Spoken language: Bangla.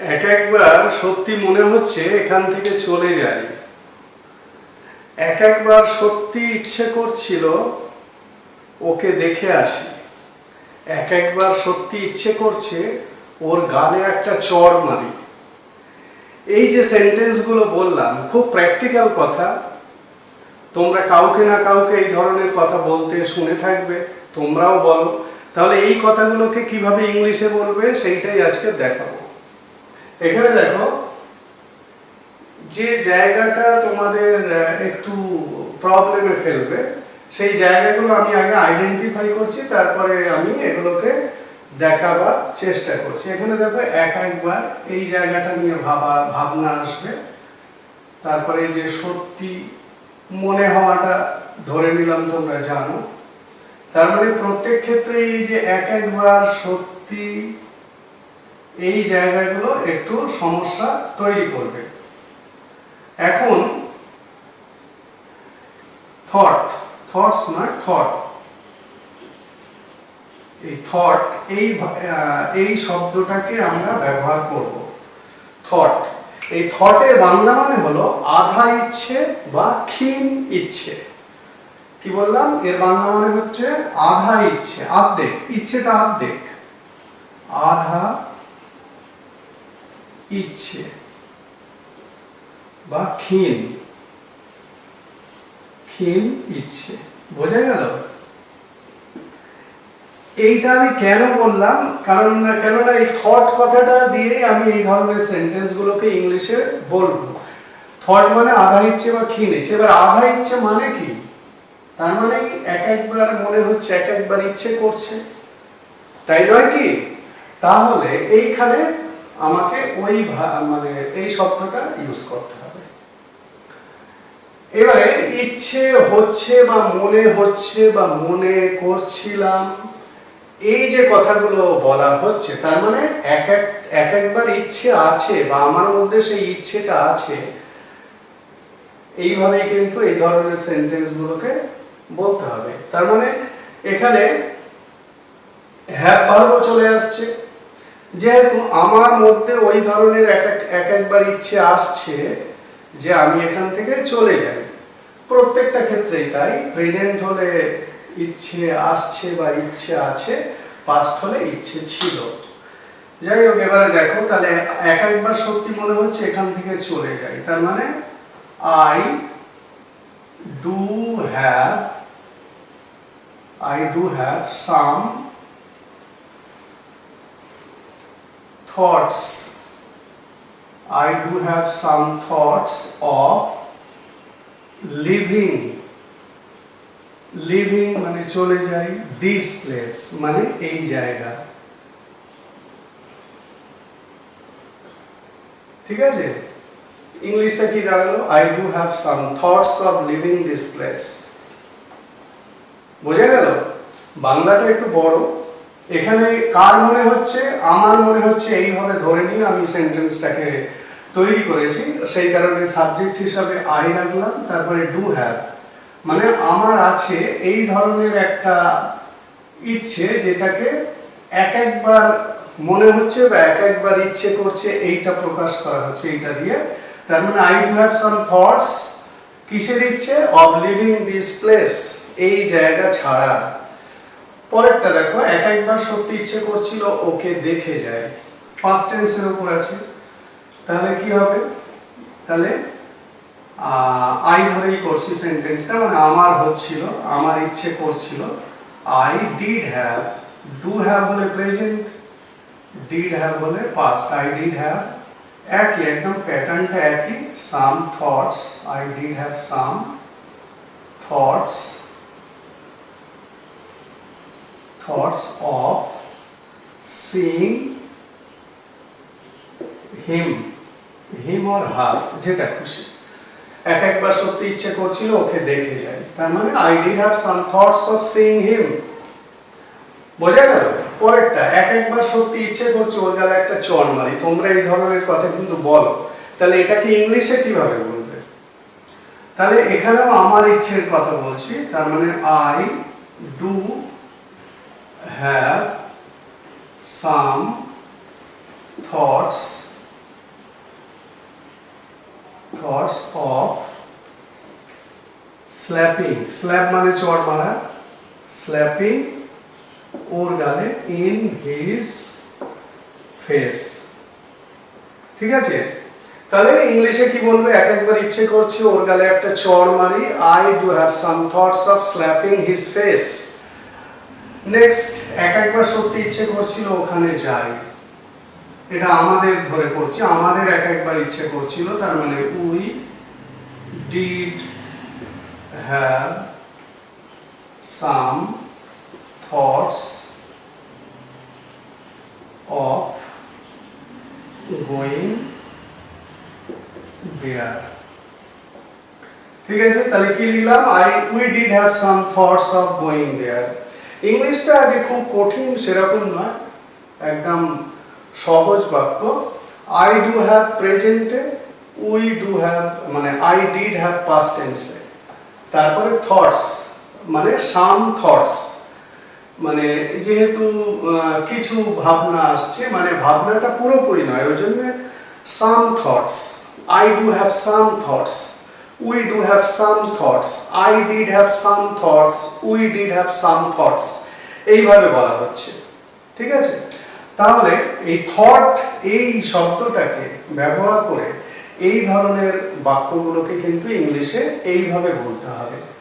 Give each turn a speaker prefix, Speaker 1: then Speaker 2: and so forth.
Speaker 1: এক একবার সত্যি মনে হচ্ছে এখান থেকে চলে যাই। এক একবার সত্যি ইচ্ছে করছিল ওকে দেখে আসি। এক একবার সত্যি ইচ্ছে করছে ওর গালে একটা চড় মারি। এই যে সেন্টেন্সগুলো বললাম, খুব প্র্যাকটিক্যাল কথা। তোমরা কাউকে না কাউকে এই ধরনের কথা বলতে শুনে থাকবে, তোমরাও বলো। তাহলে এই কথাগুলোকে কীভাবে ইংলিশে বলবে, সেইটাই আজকে দেখাবো। এখানে দেখো, যে জায়গাটা তোমাদের একটু প্রবলেমে ফেলবে, সেই জায়গাগুলো আমি আগে আইডেন্টিফাই করছি, তারপরে আমি এগুলোকে দেখাবার চেষ্টা করছি। এখানে দেখো, এক একবার এই জায়গাটা নিয়ে ভাবা, ভাবনা আসবে। তারপরে যে সত্যি মনে হওয়াটা ধরে নিলাম, তোমরা জানো। তার মানে প্রত্যেক ক্ষেত্রে এই যে এক একবার সত্যি এই জায়গাগুলো একটু সমস্যা তৈরি করবে। এখন থট থটস নয় থট এই থট এই এই শব্দটাকে আমরা ব্যবহার করব। থট এই থটের বাংলা মানে হলো আধা ইচ্ছে বা ক্ষীণ ইচ্ছে। কি বললাম? এর বাংলা মানে হচ্ছে আধা ইচ্ছে, আর্ধেক, ইচ্ছেটা আর্ধেক। আধা ইচ্ছে বা ক্ষীণ। ক্ষীণ ইচ্ছে। বোঝা গেল? এইটা আমি কেন বললাম? কারণ কেননা এই থট কথাটা দিয়ে আমি এই ধরনের সেন্টেন্স গুলোকে ইংলিশে বলব। থট মানে আধা ইচ্ছে বা ক্ষীণ ইচ্ছে। এবার আধা ইচ্ছে মানে কি? তার মানে এক একবার মনে হচ্ছে এক একবার ইচ্ছে করছে। তাই নয় কি? তাহলে এইখানে আমাকে ওই মানে এই শব্দটা ইউজ করতে হবে। এবারে ইচ্ছে হচ্ছে বা মনে হচ্ছে বা মনে করছিলাম, এই যে কথাগুলো বলা হচ্ছে, তার মানে এক এক এক একবার ইচ্ছে আছে বা আমার মধ্যে সেই ইচ্ছেটা আছে, এইভাবেই কিন্তু এই ধরনের সেন্টেন্স গুলোকে বলতে হবে। তার মানে এখানে হ্যাভ ভার্ব চলে আসছে। যেহেতু আমার মধ্যে ওই ধরনের এক এক এক একবার ইচ্ছে আসছে যে আমি এখান থেকে চলে যাই। প্রত্যেকটা ক্ষেত্রেই তাই। প্রেজেন্ট হলে ইচ্ছে আসছে বা ইচ্ছে আছে পাস্ট হলে ইচ্ছে ছিল। যাই হোক, এবারে দেখো, তাহলে এক একবার সত্যি মনে হচ্ছে এখান থেকে চলে যাই। তার মানে I do have I do have some thoughts. I do have some thoughts of living. Living মানে চলে যাই দিস প্লেস মানে এই জায়গা। ঠিক আছে? ইংলিশটা কি দাঁড়াল? I do have some thoughts of living this place বোঝা গেল? বাংলাটা একটু বড়। এখানে কার মনে হচ্ছে? আমার মনে হচ্ছে এইভাবে ধরে নিয়ে আমি সেন্টেন্সটাকে তৈরি করেছি। সেই কারণে সাবজেক্ট হিসাবে আই রাখলাম, তারপরে ডু হ্যাভ মানে আমার আছে এই ধরনের একটা ইচ্ছে যেটাকে এক একবার মনে হচ্ছে বা এক একবার ইচ্ছে করছে এইটা প্রকাশ করা হচ্ছে এইটা দিয়ে। তার মানে I do have some thoughts কিসের ইচ্ছে? অফ লিভিং দিস প্লেস এই জায়গা ছাড়া। পরেরটা দেখো, এক একবার সত্যি ইচ্ছে করছিল ওকে দেখে যায়। ফার্স্ট টেন্সের উপর আছে। তাহলে কি হবে? তাহলে আই ধরেই করছি সেন্টেন্সটা মানে আমার হচ্ছিল, আমার ইচ্ছে করছিল I did have do have হলে প্রেজেন্ট ডিড হ্যাভ হলে পাস্ট আই ডিড হ্যাভ একই, একদম প্যাটার্নটা একই some thoughts I did have some thoughts thoughts of seeing him him or her, যেটা খুশি। এক একবার সত্যি ইচ্ছে করছিল, ওকে দেখে যাই তার মানে I did have some thoughts of seeing him বোঝা গেল? পরেরটা, এক একবার সত্যি ইচ্ছে করছে, ওর গেলে একটা চর মারি। তোমরা এই ধরনের কথা কিন্তু বলো। তাহলে এটাকে ইংলিশে কীভাবে বলবে? তাহলে এখানেও আমার ইচ্ছের কথা বলছি। তার মানে I do have some thoughts thoughts of slapping slap माने चोट मारा slapping और गाले in his face ঠিক আছে তাহলে ইংলিশে কি বলবে এক একবার ইচ্ছে করছে ওর গালে একটা চড় মারি I do have some thoughts of slapping his face next এক একবার সত্যি ইচ্ছে করছিল, ওখানে যাই। এটা আমাদের ধরে পড়ছি আমাদের এক একবার ইচ্ছে করছিল, তার মানে we did have some thoughts of going there ঠিক আছে? তাহলে কি লিখলাম? I we did have some thoughts of going there ইংলিশটা যে খুব কঠিন সেরকম নয়, একদম সহজ বাক্য। আই ডু হ্যাভ প্রেজেন্টে উই ডু হ্যাভ মানে আই ডিড হ্যাভ পাস্ট টেন্সে তারপরে থটস মানে সাম থটস মানে যেহেতু কিছু ভাবনা আসছে মানে ভাবনাটা পুরোপুরি নয়, ওই জন্য some thoughts I do have some thoughts we do have some thoughts I did have some thoughts we did have some thoughts এইভাবে বলা হচ্ছে। ঠিক আছে? তাহলে এই থট এই শব্দটাকে ব্যবহার করে এই ধরনের বাক্যগুলোকে কিন্তু ইংলিশে এইভাবে বলতে হবে।